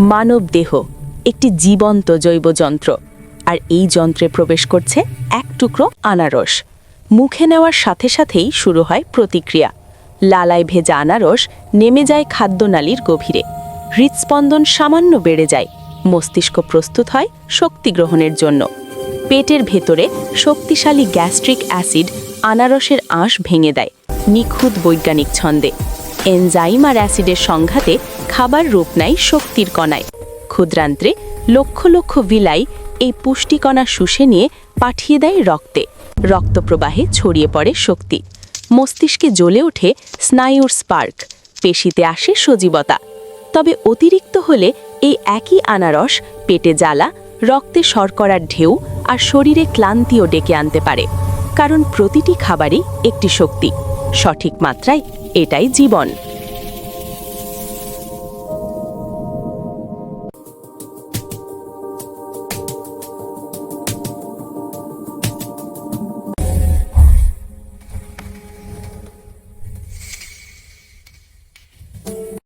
মানব দেহ, একটি জীবন্ত জৈব যন্ত্র। আর এই যন্ত্রে প্রবেশ করছে এক টুকরো আনারস। মুখে নেওয়ার সাথে সাথেই শুরু হয় প্রতিক্রিয়া। লালায় ভেজা আনারস নেমে যায় খাদ্যনালীর গভীরে। হৃৎস্পন্দন সামান্য বেড়ে যায়। মস্তিষ্ক প্রস্তুত হয় শক্তি গ্রহণের জন্য। পেটের ভেতরে শক্তিশালী গ্যাস্ট্রিক অ্যাসিড আনারসের আঁশ ভেঙে দেয়। নিখুঁত বৈজ্ঞানিক ছন্দে। এনজাইম আর অ্যাসিডের সংঘাতে খাবার রূপ নেয় শক্তির কণায়। ক্ষুদ্রান্ত্রে লক্ষ লক্ষ বিলাই এই পুষ্টিকণা শুষে নিয়ে পাঠিয়ে দেয় রক্তে। রক্তপ্রবাহে ছড়িয়ে পড়ে শক্তি। মস্তিষ্কে জ্বলে ওঠে স্নায়ুর স্পার্ক। পেশিতে আসে সজীবতা। তবে অতিরিক্ত হলে এই একই আনারস পেটে জ্বালা, রক্তে শর্করার ঢেউ আর শরীরে ক্লান্তিও ডেকে আনতে পারে। কারণ প্রতিটি খাবারই একটি শক্তি। সঠিক মাত্রায় এটাই জীবন।